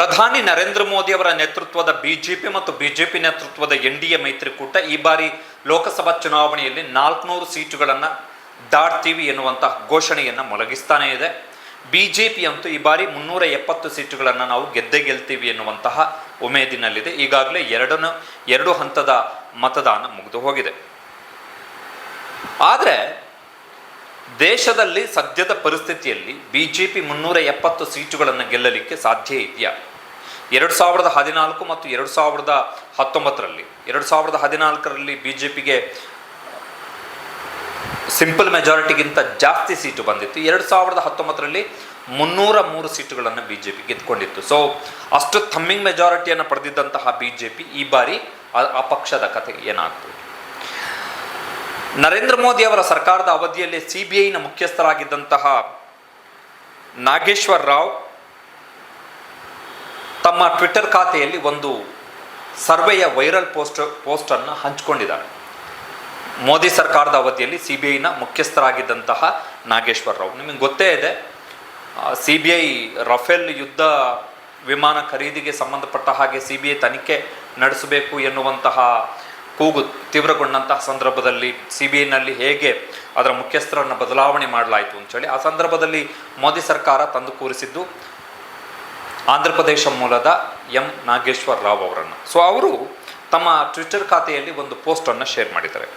ಪ್ರಧಾನಿ ನರೇಂದ್ರ ಮೋದಿ ಅವರ ನೇತೃತ್ವದ ಬಿಜೆಪಿ ಮತ್ತು ಬಿಜೆಪಿ ನೇತೃತ್ವದ ಎನ್ ಡಿ ಎ ಮೈತ್ರಿಕೂಟ ಈ ಬಾರಿ ಲೋಕಸಭಾ ಚುನಾವಣೆಯಲ್ಲಿ ನಾಲ್ಕುನೂರು ಸೀಟುಗಳನ್ನು ದಾಟ್ತೀವಿ ಎನ್ನುವಂತಹ ಘೋಷಣೆಯನ್ನು ಮೊಳಗಿಸ್ತಾನೇ ಇದೆ. ಬಿಜೆಪಿ ಅಂತೂ ಈ ಬಾರಿ ಮುನ್ನೂರ ಎಪ್ಪತ್ತು ಸೀಟುಗಳನ್ನು ನಾವು ಗೆದ್ದೆ ಗೆಲ್ತೀವಿ ಎನ್ನುವಂತಹ ಉಮೇದಿನಲ್ಲಿದೆ. ಈಗಾಗಲೇ ಎರಡನ್ನು, ಎರಡು ಹಂತದ ಮತದಾನ ಮುಗಿದು ಹೋಗಿದೆ. ಆದರೆ ದೇಶದಲ್ಲಿ ಸದ್ಯದ ಪರಿಸ್ಥಿತಿಯಲ್ಲಿ ಬಿ ಜೆ ಪಿ ಮುನ್ನೂರ ಎಪ್ಪತ್ತು ಸೀಟುಗಳನ್ನು ಗೆಲ್ಲಲಿಕ್ಕೆ ಸಾಧ್ಯ ಇದೆಯಾ? ಎರಡು ಸಾವಿರದ ಹದಿನಾಲ್ಕು ಮತ್ತು ಎರಡು ಸಾವಿರದ ಹತ್ತೊಂಬತ್ತರಲ್ಲಿ. ಎರಡು ಸಾವಿರದ ಹದಿನಾಲ್ಕರಲ್ಲಿ ಬಿ ಜೆ ಪಿಗೆ ಸಿಂಪಲ್ ಮೆಜಾರಿಟಿಗಿಂತ ಜಾಸ್ತಿ ಸೀಟು ಬಂದಿತ್ತು. ಎರಡು ಸಾವಿರದ ಹತ್ತೊಂಬತ್ತರಲ್ಲಿ ಮುನ್ನೂರ ಮೂರು ಸೀಟುಗಳನ್ನು ಬಿ ಜೆ ಪಿ ಗೆದ್ದುಕೊಂಡಿತ್ತು. ಸೊ ಅಷ್ಟು ಥಮ್ಮಿಂಗ್ ಮೆಜಾರಿಟಿಯನ್ನು ಪಡೆದಿದ್ದಂತಹ ಬಿ ಜೆ ಪಿ ಈ ಬಾರಿ ಆ- ಪಕ್ಷದ ಕತೆ ಏನಾಗ್ತದೆ ನರೇಂದ್ರ ಮೋದಿ ಅವರ ಸರ್ಕಾರದ ಅವಧಿಯಲ್ಲಿ ಸಿ ಬಿ ಐನ ಮುಖ್ಯಸ್ಥರಾಗಿದ್ದಂತಹ ನಾಗೇಶ್ವರ್ ರಾವ್ ತಮ್ಮ ಟ್ವಿಟ್ಟರ್ ಖಾತೆಯಲ್ಲಿ ಒಂದು ಸರ್ವೆಯ ವೈರಲ್ ಪೋಸ್ಟ್, ಪೋಸ್ಟನ್ನು ಹಂಚಿಕೊಂಡಿದ್ದಾರೆ. ಮೋದಿ ಸರ್ಕಾರದ ಅವಧಿಯಲ್ಲಿ ಸಿ ಬಿ ಐನ ಮುಖ್ಯಸ್ಥರಾಗಿದ್ದಂತಹ ನಾಗೇಶ್ವರ ರಾವ್. ನಿಮಗೆ ಗೊತ್ತೇ ಇದೆ ಸಿ ಬಿ ಐ ರಫೇಲ್ ಯುದ್ಧ ವಿಮಾನ ಖರೀದಿಗೆ ಸಂಬಂಧಪಟ್ಟ ಹಾಗೆ ಸಿ ಬಿ ಐ ತನಿಖೆ ನಡೆಸಬೇಕು ಎನ್ನುವಂತಹ ಕೂಗು ತೀವ್ರಗೊಂಡಂತಹ ಸಂದರ್ಭದಲ್ಲಿ ಸಿ ಬಿ ಐನಲ್ಲಿ ಹೇಗೆ ಅದರ ಮುಖ್ಯಸ್ಥರನ್ನು ಬದಲಾವಣೆ ಮಾಡಲಾಯಿತು ಅಂತೇಳಿ, ಆ ಸಂದರ್ಭದಲ್ಲಿ ಮೋದಿ ಸರ್ಕಾರ ತಂದು ಕೂರಿಸಿದ್ದು ಆಂಧ್ರ ಪ್ರದೇಶ ಮೂಲದ ಎಂ ನಾಗೇಶ್ವರ್ ರಾವ್ ಅವರನ್ನು. ಸೊ ಅವರು ತಮ್ಮ ಟ್ವಿಟರ್ ಖಾತೆಯಲ್ಲಿ ಒಂದು ಪೋಸ್ಟನ್ನು ಶೇರ್ ಮಾಡಿದ್ದಾರೆ.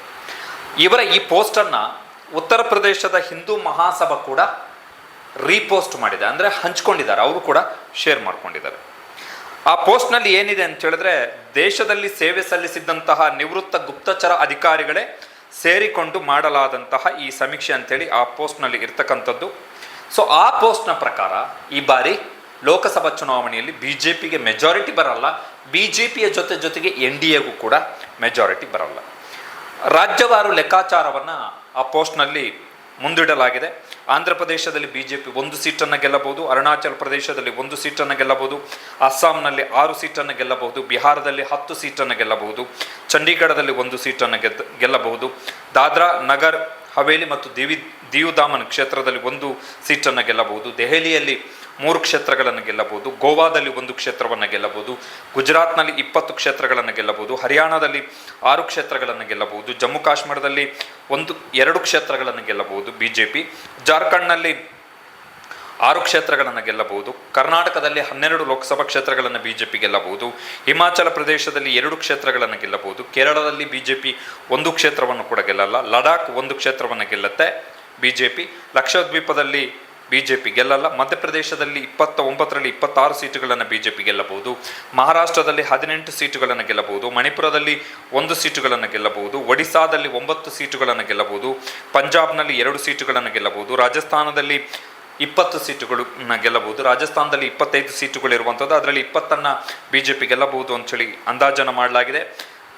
ಇವರ ಈ ಪೋಸ್ಟನ್ನು ಉತ್ತರ ಪ್ರದೇಶದ ಹಿಂದೂ ಮಹಾಸಭಾ ಕೂಡ ರೀಪೋಸ್ಟ್ ಮಾಡಿದೆ. ಅಂದರೆ ಹಂಚ್ಕೊಂಡಿದ್ದಾರೆ. ಅವರು ಕೂಡ ಶೇರ್ ಮಾಡ್ಕೊಂಡಿದ್ದಾರೆ. ಆ ಪೋಸ್ಟ್ನಲ್ಲಿ ಏನಿದೆ ಅಂತ ಹೇಳಿದ್ರೆ, ದೇಶದಲ್ಲಿ ಸೇವೆ ಸಲ್ಲಿಸಿದ್ದಂತಹ ನಿವೃತ್ತ ಗುಪ್ತಚರ ಅಧಿಕಾರಿಗಳೇ ಸೇರಿಕೊಂಡು ಮಾಡಲಾದಂತಹ ಈ ಸಮೀಕ್ಷೆ ಅಂತೇಳಿ ಆ ಪೋಸ್ಟ್ನಲ್ಲಿ ಇರ್ತಕ್ಕಂಥದ್ದು. ಸೊ ಆ ಪೋಸ್ಟ್ನ ಪ್ರಕಾರ ಈ ಬಾರಿ ಲೋಕಸಭಾ ಚುನಾವಣೆಯಲ್ಲಿ ಬಿ ಜೆ ಪಿಗೆ ಮೆಜಾರಿಟಿ ಬರಲ್ಲ ಬಿ ಜೆ ಪಿಯ ಜೊತೆ ಜೊತೆಗೆ ಎನ್ ಡಿ ಎಗೂ ಕೂಡ ಮೆಜಾರಿಟಿ ಬರಲ್ಲ. ರಾಜ್ಯವಾರು ಲೆಕ್ಕಾಚಾರವನ್ನು ಆ ಪೋಸ್ಟ್ನಲ್ಲಿ ಮುಂದಿಡಲಾಗಿದೆ. ಆಂಧ್ರ ಪ್ರದೇಶದಲ್ಲಿ ಬಿ ಜೆ ಪಿ ಒಂದು ಸೀಟನ್ನು ಗೆಲ್ಲಬಹುದು, ಅರುಣಾಚಲ ಪ್ರದೇಶದಲ್ಲಿ ಒಂದು ಸೀಟನ್ನು ಗೆಲ್ಲಬಹುದು, ಅಸ್ಸಾಂನಲ್ಲಿ ಆರು ಸೀಟನ್ನು ಗೆಲ್ಲಬಹುದು, ಬಿಹಾರದಲ್ಲಿ ಹತ್ತು ಸೀಟನ್ನು ಗೆಲ್ಲಬಹುದು, ಚಂಡೀಗಢದಲ್ಲಿ ಒಂದು ಸೀಟನ್ನು ಗೆದ್ದ, ಗೆಲ್ಲಬಹುದು, ದಾದ್ರಾ, ನಗರ್, ಹವೇಲಿ ಮತ್ತು ದೇವಿ ದಿಯು ದಾಮನ್ ಕ್ಷೇತ್ರದಲ್ಲಿ ಒಂದು ಸೀಟನ್ನು ಗೆಲ್ಲಬಹುದು, ದೆಹಲಿಯಲ್ಲಿ ಮೂರು ಕ್ಷೇತ್ರಗಳನ್ನು ಗೆಲ್ಲಬಹುದು. ಗೋವಾದಲ್ಲಿ ಒಂದು ಕ್ಷೇತ್ರವನ್ನು ಗೆಲ್ಲಬಹುದು. ಗುಜರಾತ್ನಲ್ಲಿ ಇಪ್ಪತ್ತು ಕ್ಷೇತ್ರಗಳನ್ನು ಗೆಲ್ಲಬಹುದು. ಹರಿಯಾಣದಲ್ಲಿ ಆರು ಕ್ಷೇತ್ರಗಳನ್ನು ಗೆಲ್ಲಬಹುದು. ಜಮ್ಮು ಕಾಶ್ಮೀರದಲ್ಲಿ ಒಂದು, ಎರಡು ಕ್ಷೇತ್ರಗಳನ್ನು ಗೆಲ್ಲಬಹುದು ಬಿ ಜೆ ಪಿ ಜಾರ್ಖಂಡ್ನಲ್ಲಿ ಆರು ಕ್ಷೇತ್ರಗಳನ್ನು ಗೆಲ್ಲಬಹುದು. ಕರ್ನಾಟಕದಲ್ಲಿ ಹನ್ನೆರಡು ಲೋಕಸಭಾ ಕ್ಷೇತ್ರಗಳನ್ನು ಬಿಜೆಪಿ ಗೆಲ್ಲಬಹುದು. ಹಿಮಾಚಲ ಪ್ರದೇಶದಲ್ಲಿ ಎರಡು ಕ್ಷೇತ್ರಗಳನ್ನು ಗೆಲ್ಲಬಹುದು. ಕೇರಳದಲ್ಲಿ ಬಿಜೆಪಿ ಒಂದು ಕ್ಷೇತ್ರವನ್ನು ಕೂಡ ಗೆಲ್ಲಲ್ಲ. ಲಡಾಖ್ ಒಂದು ಕ್ಷೇತ್ರವನ್ನು ಗೆಲ್ಲುತ್ತೆ ಬಿಜೆಪಿ. ಲಕ್ಷದ್ವೀಪದಲ್ಲಿ ಬಿಜೆಪಿ ಗೆಲ್ಲಲ್ಲ. ಮಧ್ಯಪ್ರದೇಶದಲ್ಲಿ ಇಪ್ಪತ್ತ ಒಂಬತ್ತರಲ್ಲಿ ಇಪ್ಪತ್ತಾರು ಸೀಟುಗಳನ್ನು ಬಿ ಜೆ ಪಿ ಗೆಲ್ಲಬಹುದು. ಮಹಾರಾಷ್ಟ್ರದಲ್ಲಿ ಹದಿನೆಂಟು ಸೀಟುಗಳನ್ನು ಗೆಲ್ಲಬಹುದು. ಮಣಿಪುರದಲ್ಲಿ ಒಂದು ಸೀಟುಗಳನ್ನು ಗೆಲ್ಲಬಹುದು. ಒಡಿಸಾದಲ್ಲಿ ಒಂಬತ್ತು ಸೀಟುಗಳನ್ನು ಗೆಲ್ಲಬಹುದು. ಪಂಜಾಬ್ನಲ್ಲಿ ಎರಡು ಸೀಟುಗಳನ್ನು ಗೆಲ್ಲಬಹುದು. ರಾಜಸ್ಥಾನದಲ್ಲಿ ಇಪ್ಪತ್ತು ಸೀಟುಗಳನ್ನ ಗೆಲ್ಲಬಹುದು. ರಾಜಸ್ಥಾನದಲ್ಲಿ ಇಪ್ಪತ್ತೈದು ಸೀಟುಗಳು ಇರುವಂಥದ್ದು ಅದರಲ್ಲಿ ಇಪ್ಪತ್ತನ್ನು ಬಿ ಜೆ ಪಿ ಗೆಲ್ಲಬಹುದು ಅಂತೇಳಿ ಅಂದಾಜನ್ನು ಮಾಡಲಾಗಿದೆ.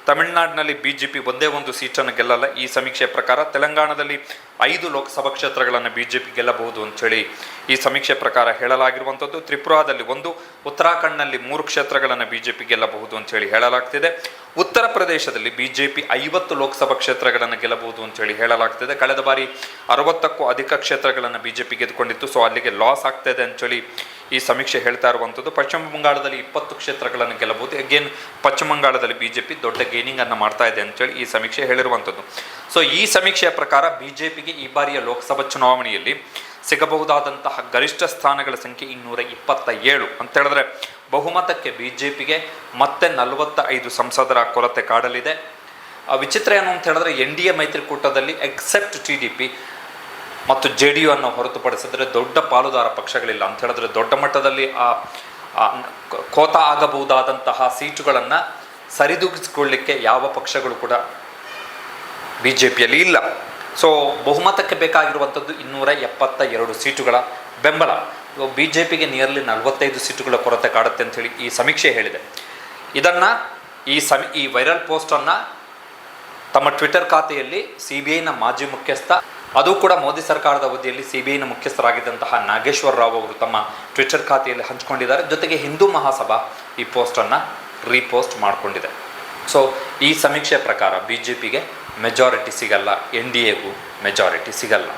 ತಮಿಳುನಾಡಿನಲ್ಲಿ ಬಿ ಜೆ ಪಿ ಒಂದೇ ಒಂದು ಸೀಟನ್ನು ಗೆಲ್ಲಲ್ಲ. ಈ ಸಮೀಕ್ಷೆ ಪ್ರಕಾರ ತೆಲಂಗಾಣದಲ್ಲಿ ಐದು ಲೋಕಸಭಾ ಕ್ಷೇತ್ರಗಳನ್ನು ಬಿ ಜೆ ಪಿ ಗೆಲ್ಲಬಹುದು ಅಂಥೇಳಿ ಈ ಸಮೀಕ್ಷೆ ಪ್ರಕಾರ ಹೇಳಲಾಗಿರುವಂಥದ್ದು ತ್ರಿಪುರಾದಲ್ಲಿ ಒಂದು, ಉತ್ತರಾಖಂಡ್ನಲ್ಲಿ ಮೂರು ಕ್ಷೇತ್ರಗಳನ್ನು ಬಿ ಜೆ ಪಿ ಗೆಲ್ಲಬಹುದು ಅಂಥೇಳಿ ಹೇಳಲಾಗ್ತಿದೆ. ಉತ್ತರ ಪ್ರದೇಶದಲ್ಲಿ ಬಿ ಜೆ ಪಿ ಐವತ್ತು ಲೋಕಸಭಾ ಕ್ಷೇತ್ರಗಳನ್ನು ಗೆಲ್ಲಬಹುದು ಅಂತೇಳಿ ಹೇಳಲಾಗ್ತಿದೆ. ಕಳೆದ ಬಾರಿ ಅರವತ್ತಕ್ಕೂ ಅಧಿಕ ಕ್ಷೇತ್ರಗಳನ್ನು ಬಿ ಜೆ ಪಿ ಗೆದ್ದುಕೊಂಡಿತ್ತು. ಸೊ, ಅಲ್ಲಿಗೆ ಲಾಸ್ ಆಗ್ತಾ ಇದೆ ಅಂತೇಳಿ ಈ ಸಮೀಕ್ಷೆ ಹೇಳ್ತಾ ಇರುವಂಥದ್ದು ಪಶ್ಚಿಮ ಬಂಗಾಳದಲ್ಲಿ ಇಪ್ಪತ್ತು ಕ್ಷೇತ್ರಗಳನ್ನು ಗೆಲ್ಲಬಹುದು. ಅಗೇನ್ ಪಶ್ಚಿಮ ಬಂಗಾಳದಲ್ಲಿ ಬಿ ಜೆ ಪಿ ದೊಡ್ಡ ಗೇನಿಂಗ್ ಅನ್ನು ಮಾಡ್ತಾ ಇದೆ ಅಂತೇಳಿ ಈ ಸಮೀಕ್ಷೆ ಹೇಳಿರುವಂಥದ್ದು ಸೊ ಈ ಸಮೀಕ್ಷೆಯ ಪ್ರಕಾರ ಬಿ ಜೆ ಪಿಗೆ ಈ ಬಾರಿಯ ಲೋಕಸಭಾ ಚುನಾವಣೆಯಲ್ಲಿ ಸಿಗಬಹುದಾದಂತಹ ಗರಿಷ್ಠ ಸ್ಥಾನಗಳ ಸಂಖ್ಯೆ ಇನ್ನೂರ ಇಪ್ಪತ್ತ ಏಳು ಅಂತ ಹೇಳಿದ್ರೆ, ಬಹುಮತಕ್ಕೆ ಬಿ ಜೆ ಪಿಗೆ ಮತ್ತೆ ನಲವತ್ತ ಐದು ಸಂಸದರ ಕೊರತೆ ಕಾಡಲಿದೆ. ವಿಚಿತ್ರ ಏನು ಅಂತ ಹೇಳಿದ್ರೆ, ಎನ್ ಡಿ ಎ ಮೈತ್ರಿಕೂಟದಲ್ಲಿ ಎಕ್ಸೆಪ್ಟ್ ಟಿ ಡಿ ಪಿ ಮತ್ತು ಜೆ ಡಿ ಯು ಅನ್ನು ಹೊರತುಪಡಿಸಿದ್ರೆ ದೊಡ್ಡ ಪಾಲುದಾರ ಪಕ್ಷಗಳಿಲ್ಲ ಅಂತ ಹೇಳಿದ್ರೆ ದೊಡ್ಡ ಮಟ್ಟದಲ್ಲಿ ಆ ಕೋತ ಆಗಬಹುದಾದಂತಹ ಸೀಟುಗಳನ್ನು ಸರಿದೂಗಿಸಿಕೊಳ್ಳಿಕ್ಕೆ ಯಾವ ಪಕ್ಷಗಳು ಕೂಡ ಬಿ ಜೆ ಪಿಯಲ್ಲಿ ಇಲ್ಲ. ಸೊ ಬಹುಮತಕ್ಕೆ ಬೇಕಾಗಿರುವಂಥದ್ದು ಇನ್ನೂರ ಎಪ್ಪತ್ತ ಎರಡು ಸೀಟುಗಳ ಬೆಂಬಲ. ಬಿ ಜೆ ಪಿಗೆ ನಿಯರ್ಲಿ ನಲವತ್ತೈದು ಸೀಟುಗಳ ಕೊರತೆ ಕಾಡುತ್ತೆ ಅಂತೇಳಿ ಈ ಸಮೀಕ್ಷೆ ಹೇಳಿದೆ. ಇದನ್ನು ಈ ಸಮಿ, ಈ ವೈರಲ್ ಪೋಸ್ಟನ್ನು ತಮ್ಮ ಟ್ವಿಟರ್ ಖಾತೆಯಲ್ಲಿ ಸಿ ಬಿ ಐನ ಮಾಜಿ ಮುಖ್ಯಸ್ಥ ಅದು ಕೂಡ ಮೋದಿ ಸರ್ಕಾರದ ಅವಧಿಯಲ್ಲಿ ಸಿ ಬಿ ಐನ ಮುಖ್ಯಸ್ಥರಾಗಿದ್ದಂತಹ ನಾಗೇಶ್ವರ ರಾವ್ ಅವರು ತಮ್ಮ ಟ್ವಿಟರ್ ಖಾತೆಯಲ್ಲಿ ಹಂಚಿಕೊಂಡಿದ್ದಾರೆ. ಜೊತೆಗೆ ಹಿಂದೂ ಮಹಾಸಭಾ ಈ ಪೋಸ್ಟನ್ನು ರೀಪೋಸ್ಟ್ ಮಾಡಿಕೊಂಡಿದೆ. ಸೊ ಈ ಸಮೀಕ್ಷೆ ಪ್ರಕಾರ ಬಿ ಜೆ ಪಿಗೆ ಮೆಜಾರಿಟಿ ಸಿಗಲ್ಲ ಎನ್ ಡಿ ಎಗೂ ಮೆಜಾರಿಟಿ ಸಿಗಲ್ಲ.